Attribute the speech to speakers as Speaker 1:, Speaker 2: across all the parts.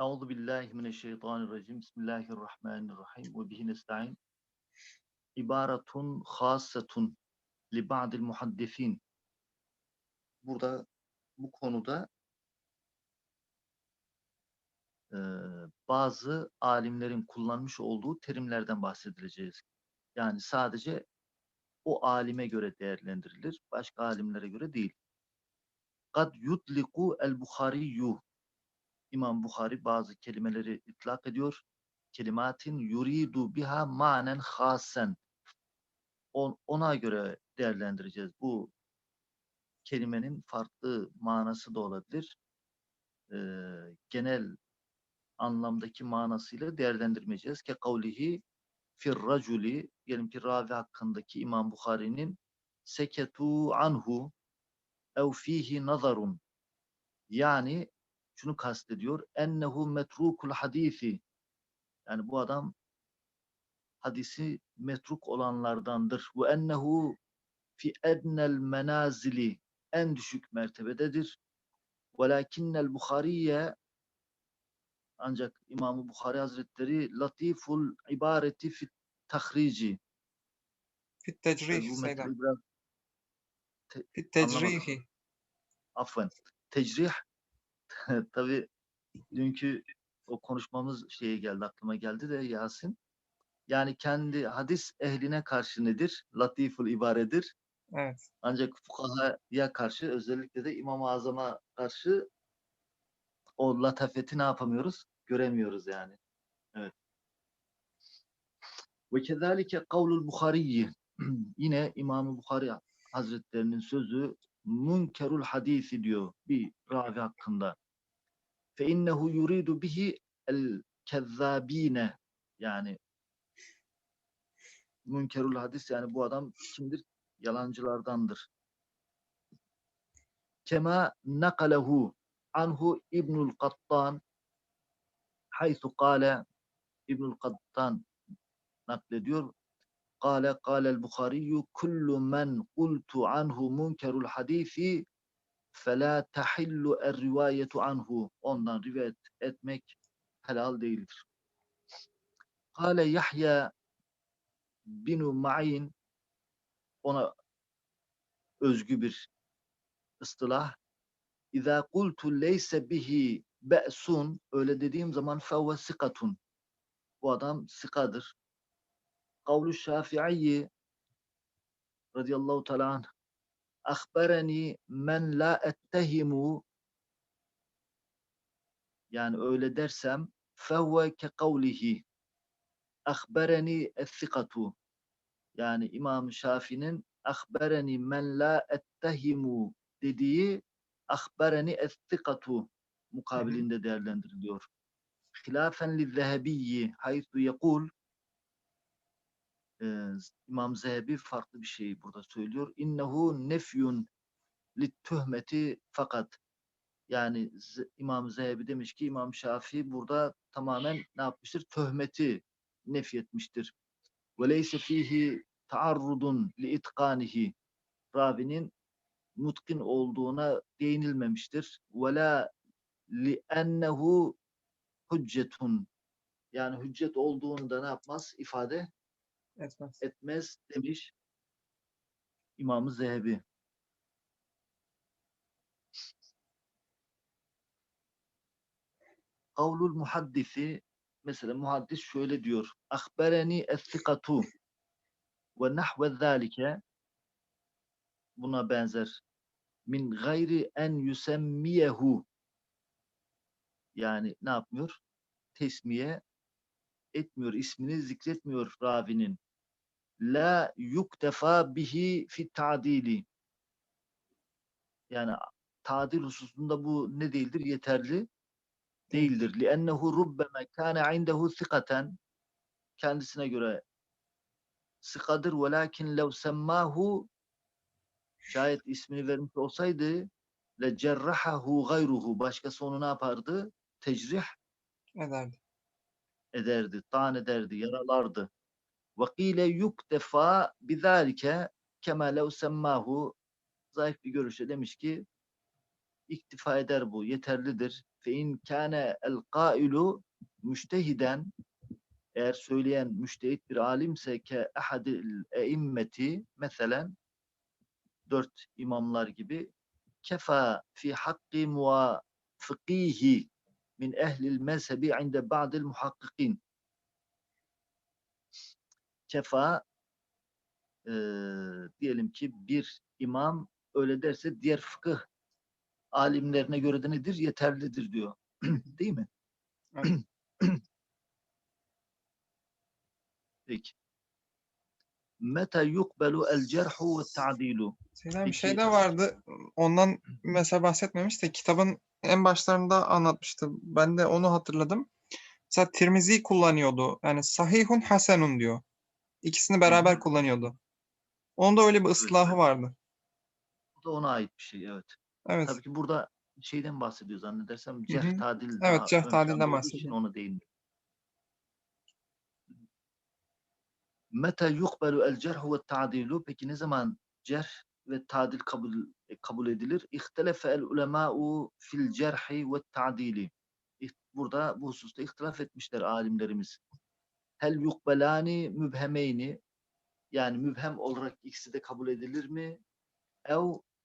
Speaker 1: Euzu billahi mineşşeytanirracim. Bismillahirrahmanirrahim. Ve bihi nestaîn. İbaretun hassetun li ba'dil muhaddisin. Burada bu konuda e, bazı alimlerin kullanmış olduğu terimlerden bahsedileceğiz. Yani sadece o alime göre değerlendirilir, başka alimlere göre değil. Kad yutliku el Buhariyyu İmam Bukhari bazı kelimeleri itlak ediyor. Kelimatin yuridu biha manen hasen. On, ona göre değerlendireceğiz. Bu kelimenin farklı manası da olabilir. Ee, genel anlamdaki manasıyla değerlendirmeyeceğiz. Ke kavlihi fir raculi diyelim ki ravi hakkındaki İmam Bukhari'nin seketu anhu ev fihi nazarun yani şunu kastediyor. Ennehu metrukul hadisi. Yani bu adam hadisi metruk olanlardandır. Ve ennehu fi ednel menazili en düşük mertebededir. Velakinnel Bukhariye ancak İmam Bukhari Hazretleri latiful ibareti fit tahrici.
Speaker 2: Fit tecrih
Speaker 1: Bu
Speaker 2: Selam. Fit tecrihi.
Speaker 1: Affen. Tecrih tabi dünkü o konuşmamız şeye geldi aklıma geldi de Yasin. Yani kendi hadis ehline karşı nedir? Latiful ibaredir.
Speaker 2: Evet.
Speaker 1: Ancak fukahaya karşı özellikle de İmam-ı Azam'a karşı o latafeti ne yapamıyoruz? Göremiyoruz yani. Evet. Ve kezalike kavlul Bukhari'yi yine İmam-ı Bukhari Hazretlerinin sözü münkerul hadisi diyor bir ravi hakkında. Fe innehu yuridu bihi el kezzabine yani münkerul hadis yani bu adam kimdir? Yalancılardandır. Kema nakalehu anhu İbnül Kattan haythu kâle İbnül Kattan naklediyor. Kâle kâlel Bukhariyyü kullu men kultu anhu munkerul hadisi فَلَا تَحِلُّ الرِّوَايَةُ anhu Ondan rivayet etmek helal değildir. Kale Yahya binu Ma'in ona özgü bir ıstılah. İza kultu leyse bihi be'sun öyle dediğim zaman fevve sikatun. Bu adam sikadır. Kavlu Şafi'i radıyallahu teala anh Akbereni men la ettehimu. Yani öyle dersem fevve ke kavlihi. Akbereni etsikatu yani İmam Şafii'nin akbereni men la ettehimu dediği akbereni etsikatu mukabilinde değerlendiriliyor. Hilafen li zehebiyyi haythu yekul İmam Zehebi farklı bir şey burada söylüyor. İnnehu nefyun tuhmeti fakat yani İmam Zehebi demiş ki İmam Şafii burada tamamen ne yapmıştır? Töhmeti nefyetmiştir. Ve leyse fihi taarrudun li itkanihi ravinin mutkin olduğuna değinilmemiştir. Ve la li ennehu hüccetun yani hüccet olduğunu da ne yapmaz? ifade
Speaker 2: Etmez.
Speaker 1: etmez demiş İmam-ı Zehebi. Kavlul muhaddisi mesela muhaddis şöyle diyor. Akbereni es-sikatu ve nahve zalike buna benzer. Min gayri en yusemmiyehu yani ne yapmıyor? Tesmiye etmiyor, ismini zikretmiyor ravinin la yuktefa bihi fi tadili. Yani tadil hususunda bu ne değildir? Yeterli değildir. Li'ennehu rubbeme kâne indehu sikaten kendisine göre sıkadır velakin lev semmâhu şayet ismini vermiş olsaydı le cerrahahu gayruhu başkası onu ne yapardı? Tecrih
Speaker 2: Ederdi.
Speaker 1: ederdi, tan ederdi, yaralardı. Ve kile yuktefa bizalike kema lev semmahu zayıf bir görüşte demiş ki iktifa eder bu yeterlidir. Fe in kâne el kailu müştehiden eğer söyleyen müştehit bir alimse ke ahadil eimmeti mesela dört imamlar gibi kefa fi hakkı muvafikihi min ehlil mezhebi inde ba'dil muhakkikin kefa eee, diyelim ki bir imam öyle derse diğer fıkıh alimlerine göre de nedir? Yeterlidir diyor. Değil mi?
Speaker 2: Evet.
Speaker 1: Peki. Meta yukbelu el cerhu ve ta'dilu.
Speaker 2: Selam bir şey de vardı. Ondan mesela bahsetmemiş de kitabın en başlarında anlatmıştı. Ben de onu hatırladım. Mesela Tirmizi kullanıyordu. Yani sahihun hasenun diyor. İkisini beraber
Speaker 1: hı.
Speaker 2: kullanıyordu. Onda öyle bir ıslahı
Speaker 1: evet.
Speaker 2: vardı.
Speaker 1: Bu da ona ait bir şey evet.
Speaker 2: Evet.
Speaker 1: Tabii ki burada şeyden bahsediyor zannedersem.
Speaker 2: hı.
Speaker 1: Cerh tadil
Speaker 2: Evet,
Speaker 1: ön
Speaker 2: tadilden bahsediyor.
Speaker 1: Onu değinmiyor. Meta yukbelu el cerhu ve ta'dilu. Peki ne zaman cerh ve tadil kabul e, kabul edilir? İhtelefe el ulema'u fil cerhi ve ta'dili. Burada bu hususta ihtilaf etmişler alimlerimiz. Hel yukbelani mübhemeyni yani mübhem olarak ikisi de kabul edilir mi? Ev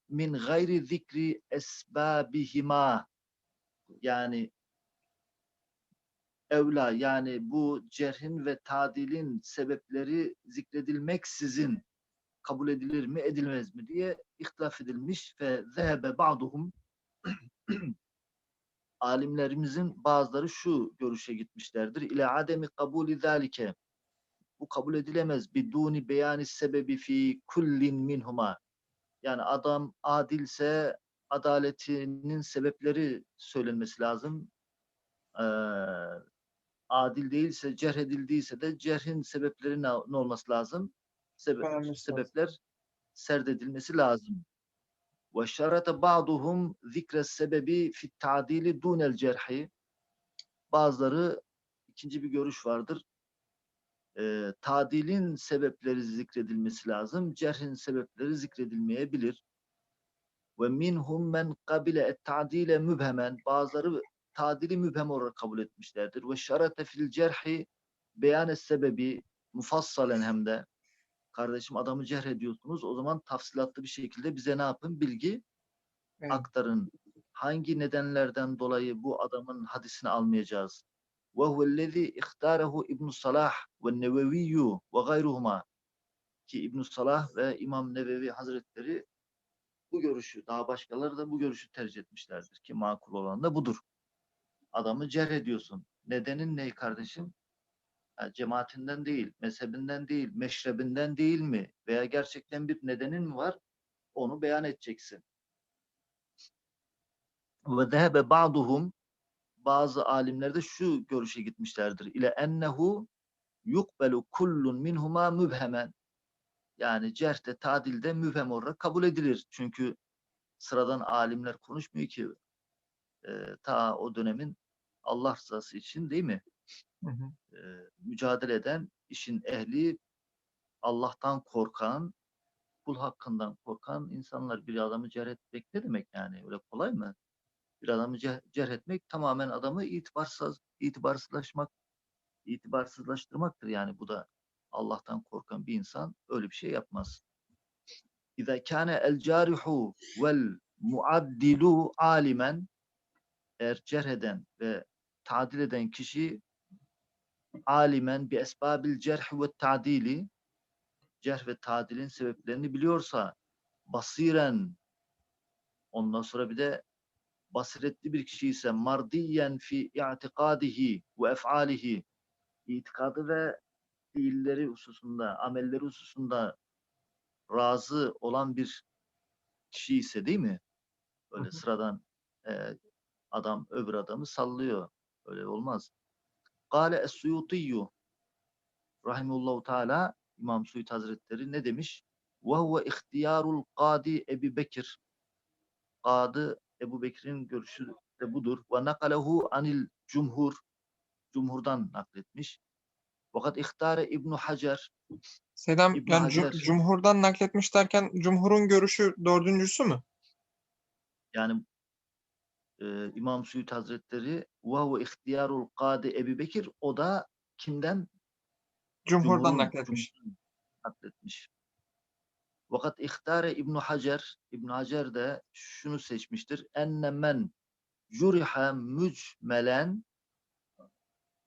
Speaker 1: min gayri zikri esbabihima yani evla yani bu cerhin ve tadilin sebepleri zikredilmeksizin kabul edilir mi edilmez mi diye ihtilaf edilmiş ve zehebe ba'duhum alimlerimizin bazıları şu görüşe gitmişlerdir. İle ademi kabulü zalike bu kabul edilemez biduni beyani sebebi fi kullin minhuma yani adam adilse adaletinin sebepleri söylenmesi lazım. Ee, adil değilse, cerh edildiyse de cerhin sebepleri ne, ne olması lazım? Sebe- sebepler serdedilmesi lazım. Ve şarata ba'duhum zikre sebebi fi ta'dili dunel cerhi. Bazıları ikinci bir görüş vardır. Ee, tadilin sebepleri zikredilmesi lazım. Cerhin sebepleri zikredilmeyebilir. Ve minhum men kabile et ta'dile mübhemen. Bazıları tadili mübhem olarak kabul etmişlerdir. Ve şarate fil cerhi beyan sebebi mufassalen hem de kardeşim adamı cerh ediyorsunuz. O zaman tafsilatlı bir şekilde bize ne yapın? Bilgi
Speaker 2: Evet.
Speaker 1: aktarın. Hangi nedenlerden dolayı bu adamın hadisini almayacağız? Ve huvellezî ihtarehu İbn Salah ve Neveviyyü ve gayruhuma ki İbn Salah ve İmam Nevevi Hazretleri bu görüşü, daha başkaları da bu görüşü tercih etmişlerdir ki makul olan da budur. Adamı cerh ediyorsun. Nedenin ne kardeşim? Ha, cemaatinden değil, mezhebinden değil, meşrebinden değil mi? Veya gerçekten bir nedenin mi var? Onu beyan edeceksin. Ve zehebe ba'duhum bazı alimler de şu görüşe gitmişlerdir. İle ennehu yukbelu kullun minhuma mübhemen. Yani cerhte, tadilde mübhem olarak kabul edilir. Çünkü sıradan alimler konuşmuyor ki e, ta o dönemin Allah rızası için değil mi?
Speaker 2: Hı.
Speaker 1: E, mücadele eden işin ehli Allah'tan korkan, kul hakkından korkan insanlar bir adamı cerh etmek ne demek yani? Öyle kolay mı? Bir adamı ce- cerh etmek tamamen adamı itibarsız, itibarsızlaşmak, itibarsızlaştırmaktır yani bu da Allah'tan korkan bir insan öyle bir şey yapmaz. İza kana el carihu vel muaddilu alimen eğer cerh eden ve tadil eden kişi alimen bi esbabil cerh ve tadili cerh ve tadilin sebeplerini biliyorsa basiren ondan sonra bir de basiretli bir kişi ise mardiyen fi i'tikadihi ve ef'alihi itikadı ve fiilleri hususunda, amelleri hususunda razı olan bir kişi ise değil mi? Öyle
Speaker 2: Hı hı.
Speaker 1: sıradan e, adam öbür adamı sallıyor. Öyle olmaz. Kale es-Suyutiyyu rahimullahu teala İmam Suyut Hazretleri ne demiş? Ve huve ihtiyarul kadi Ebi Bekir. Kadı Ebu Bekir'in görüşü de budur. Ve nakalehu anil cumhur. Cumhurdan nakletmiş. Fakat ihtare İbn Hacer
Speaker 2: Selam
Speaker 1: İbn
Speaker 2: yani
Speaker 1: Hacer.
Speaker 2: cumhurdan nakletmiş derken cumhurun görüşü dördüncüsü mü?
Speaker 1: yani e, İmam Suyuti Hazretleri ve ihtiyarul kadi Ebu Bekir o da kimden?
Speaker 2: Cumhurdan nakletmiş.
Speaker 1: nakletmiş. Fakat ihtare İbn Hacer, İbn Hacer de şunu seçmiştir. Enne men yuriha mücmelen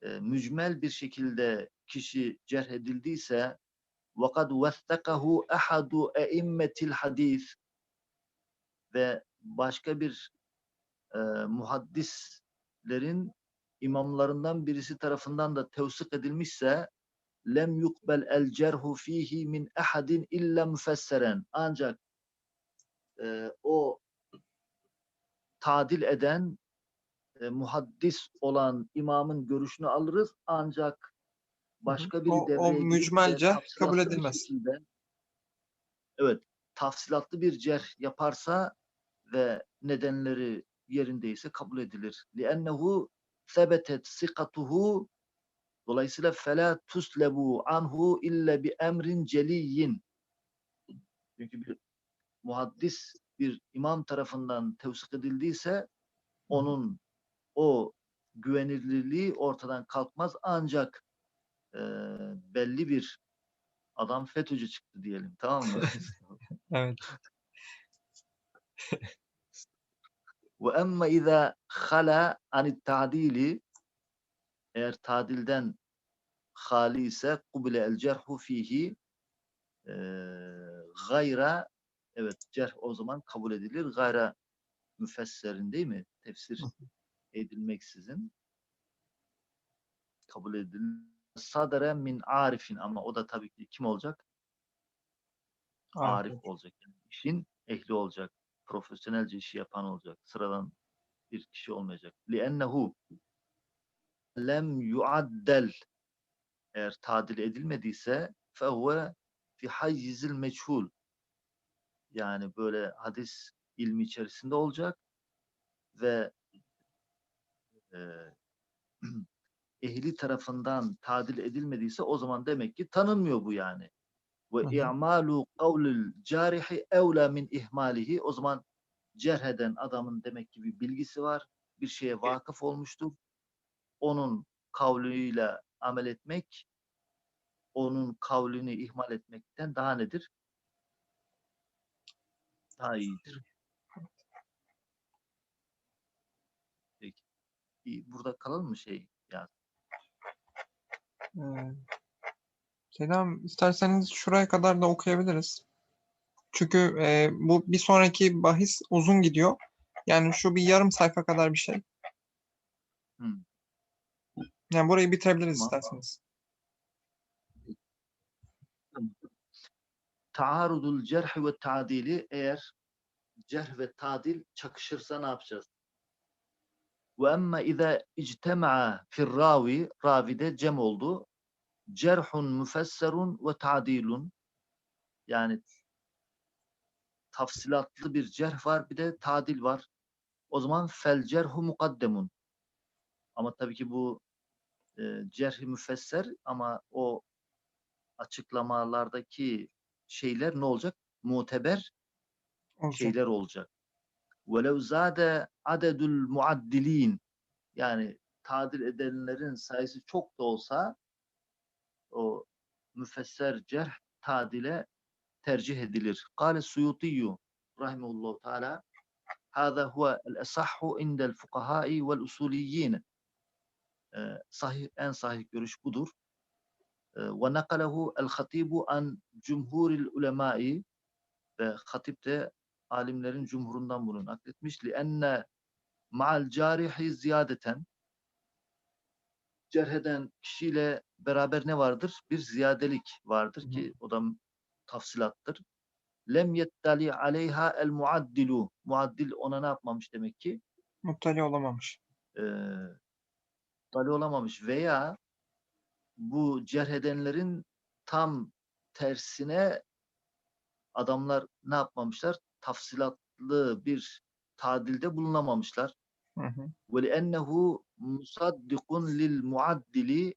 Speaker 1: e, mücmel bir şekilde kişi cerh edildiyse vakat vethakahu ahadu eimmetil hadis ve başka bir e, muhaddislerin imamlarından birisi tarafından da tevsik edilmişse lem yukbel el cerhu fihi min ahadin illa müfesseren ancak e, o tadil eden e, muhaddis olan imamın görüşünü alırız. Ancak başka bir
Speaker 2: O- o
Speaker 1: devreye girip de
Speaker 2: mücmel cerh kabul edilmez.
Speaker 1: şekilde- evet tafsilatlı bir cerh yaparsa ve nedenleri yerindeyse kabul edilir. لِأَنَّهُ ثَبَتَتْ سِقَتُهُ Dolayısıyla فَلَا تُسْلَبُوا anhu illa bi emrin celiyin. Çünkü bir muhaddis bir imam tarafından tevsik edildiyse onun o güvenilirliği ortadan kalkmaz ancak e, belli bir adam FETÖ'cü çıktı diyelim tamam mı?
Speaker 2: Evet.
Speaker 1: Ve emme izâ hala anit ta'dili eğer tadilden hali ise kubile el cerhu fihi eee, gayra evet cerh o zaman kabul edilir. Gayra müfesserin değil mi? Tefsir edilmeksizin kabul edilir. Sadere min arifin ama o da tabii ki kim olacak? Arif olacak. Yani işin ehli olacak Profesyonelce işi yapan olacak. Sıradan bir kişi olmayacak. لِأَنَّهُ lem yuaddel eğer tadil edilmediyse fehuve fi hayyizil meçhul yani böyle hadis ilmi içerisinde olacak ve e, ehli tarafından tadil edilmediyse o zaman demek ki tanınmıyor bu yani. Ve i'malu kavlil carihi evla min ihmalihi o zaman cerh eden adamın demek ki bir bilgisi var. Bir şeye vakıf olmuştur. Onun kavliyle amel etmek onun kavlini ihmal etmekten daha nedir? Daha iyidir. Peki. Burada kalalım mı şey? Ya
Speaker 2: Ee, Selam, isterseniz şuraya kadar da okuyabiliriz. Çünkü e, bu bir sonraki bahis uzun gidiyor. Yani şu bir yarım sayfa kadar bir şey.
Speaker 1: Hı.
Speaker 2: Yani burayı bitirebiliriz
Speaker 1: Tamam.
Speaker 2: isterseniz.
Speaker 1: taarudul cerh ve tadili eğer cerh ve tadil çakışırsa ne yapacağız? Ve emme izâ ictema'a fir ravi ravide cem oldu Cerhun müfesserun ve tadilun yani tafsilatlı bir cerh var bir de tadil var. O zaman fel cerhu mukaddemun. Ama tabii ki bu e, cerh-i müfesser ama o açıklamalardaki şeyler ne olacak? Muteber
Speaker 2: Olacak.
Speaker 1: şeyler olacak. وَلَوْ زَادَ عَدَدُ الْمُعَدِّلِينَ Yani tadil edenlerin sayısı çok da olsa o müfesser cerh tadile tercih edilir. Kale Suyutiyyu rahimehullah teala hâzâ huve el-esahhu indel fukahâi vel usuliyyin. Ee, sahih, en sahih görüş budur. Ee, ve nakalehu el-hatibu an cumhuril ulemâi ve hatip de alimlerin cumhurundan bunu nakletmiş. Li enne ma'al carihi ziyadeten cerheden kişiyle beraber ne vardır? Bir ziyadelik vardır
Speaker 2: Hı
Speaker 1: ki o da tafsilattır. Lem yettali aleyha el muaddilu. Muaddil ona ne yapmamış demek ki?
Speaker 2: Muttali olamamış.
Speaker 1: Ee, dali olamamış veya bu cerh edenlerin tam tersine adamlar ne yapmamışlar? Tafsilatlı bir tadilde bulunamamışlar.
Speaker 2: Hı hı.
Speaker 1: وَلِأَنَّهُ مُصَدِّقٌ لِلْمُعَدِّلِ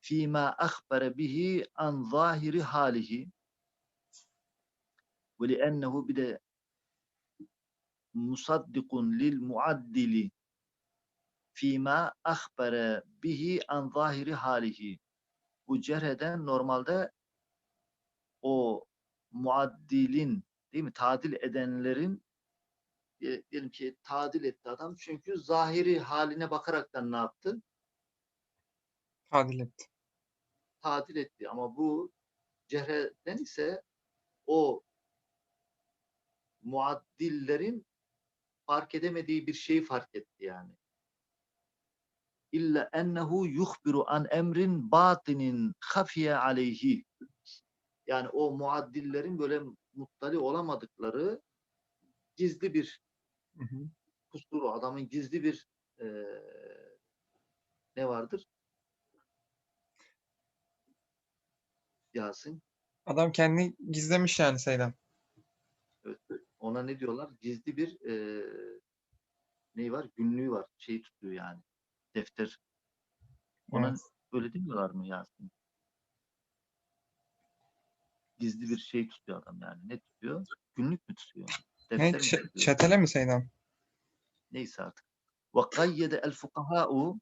Speaker 1: فِي مَا أَخْبَرَ بِهِ عَنْ ظَاهِرِ حَالِهِ وَلِأَنَّهُ bir de musaddikun lil muaddili fîmâ ahbere bihi an zahiri halihi. Bu cerheden normalde o muaddilin değil mi? Tadil edenlerin e, diyelim ki tadil etti adam. Çünkü zahiri haline bakaraktan ne yaptı?
Speaker 2: Tadil etti.
Speaker 1: Tadil etti. Ama bu cerheden ise o muaddillerin fark edemediği bir şeyi fark etti yani. İlla ennehu yuhbiru an emrin batinin hafiye aleyhi. Yani o muaddillerin böyle muttali olamadıkları gizli bir
Speaker 2: Hı hı.
Speaker 1: kusuru, adamın gizli bir eee, ne vardır? Yasin.
Speaker 2: Adam kendini gizlemiş yani Seydam.
Speaker 1: Evet. Ona ne diyorlar? Gizli bir eee neyi var? Günlüğü var. Şeyi tutuyor yani. Defter. Ona
Speaker 2: Evet.
Speaker 1: öyle demiyorlar mı Yasin? Gizli bir şey tutuyor adam yani. Ne tutuyor? Günlük mü tutuyor?
Speaker 2: Ne? Ç- çetele mi Seydam?
Speaker 1: Neyse artık. Ve kayyede el fukaha'u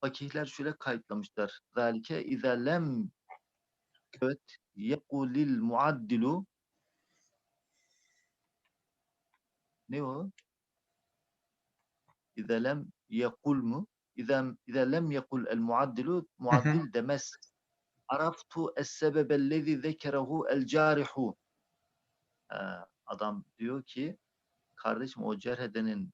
Speaker 1: fakihler şöyle kayıtlamışlar. Zalike izâ lem evet yekulil muaddilu ne o? İzâ lem yekul mu? İzâ, izâ lem yekul el muaddilu muaddil demez. Araftu es sebebellezi zekerehu el carihu. Adam diyor ki kardeşim o cerhedenin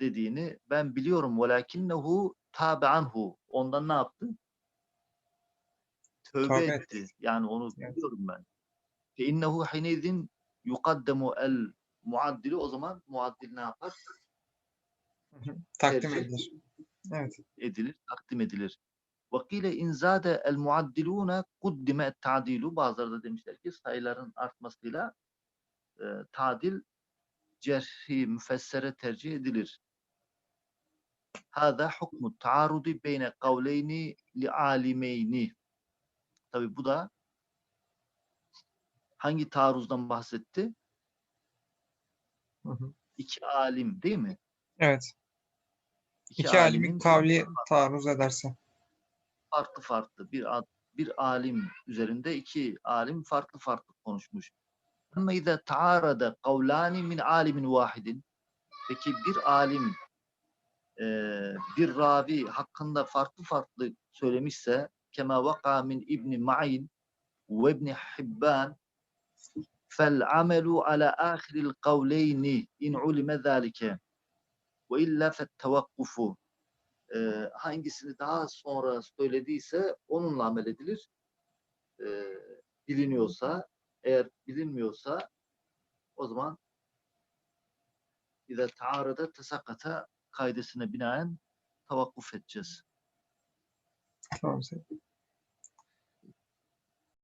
Speaker 1: dediğini ben biliyorum velakinnehu tabe anhu. Ondan ne yaptı? Tövbe,
Speaker 2: Tövbe
Speaker 1: etti. Yani onu
Speaker 2: Evet.
Speaker 1: biliyorum ben. Fe innehu hinezin yukaddemu el muaddili o zaman muaddil ne yapar?
Speaker 2: Takdim
Speaker 1: Tercih
Speaker 2: edilir. Evet.
Speaker 1: edilir, takdim edilir. Vakile inzade el muaddilune kuddime ta'dilu. Bazıları da demişler ki sayıların artmasıyla e, tadil cerhi müfessere tercih edilir. Hâzâ hukmu taarudi beyne kavleyni li alimeyni. Tabi bu da hangi taarruzdan bahsetti?
Speaker 2: Hı hı.
Speaker 1: İki alim değil mi?
Speaker 2: Evet.
Speaker 1: İki,
Speaker 2: İki alimin
Speaker 1: alimin
Speaker 2: kavli taarruz ederse.
Speaker 1: farklı farklı bir ad- bir alim üzerinde iki alim farklı farklı konuşmuş. Ama izâ taarada kavlani min alimin vahidin. Peki bir alim eee, bir ravi hakkında farklı farklı söylemişse kema vaka min İbni Ma'in ve İbni Hibban fel amelu ala ahiril kavleyni in ulime zâlike ve illa fet tevakkufu Eee, hangisini daha sonra söylediyse onunla amel edilir. Eee, biliniyorsa eğer bilinmiyorsa o zaman İza taarada tesakata kaidesine binaen tavakkuf edeceğiz.
Speaker 2: Tamam Seydam.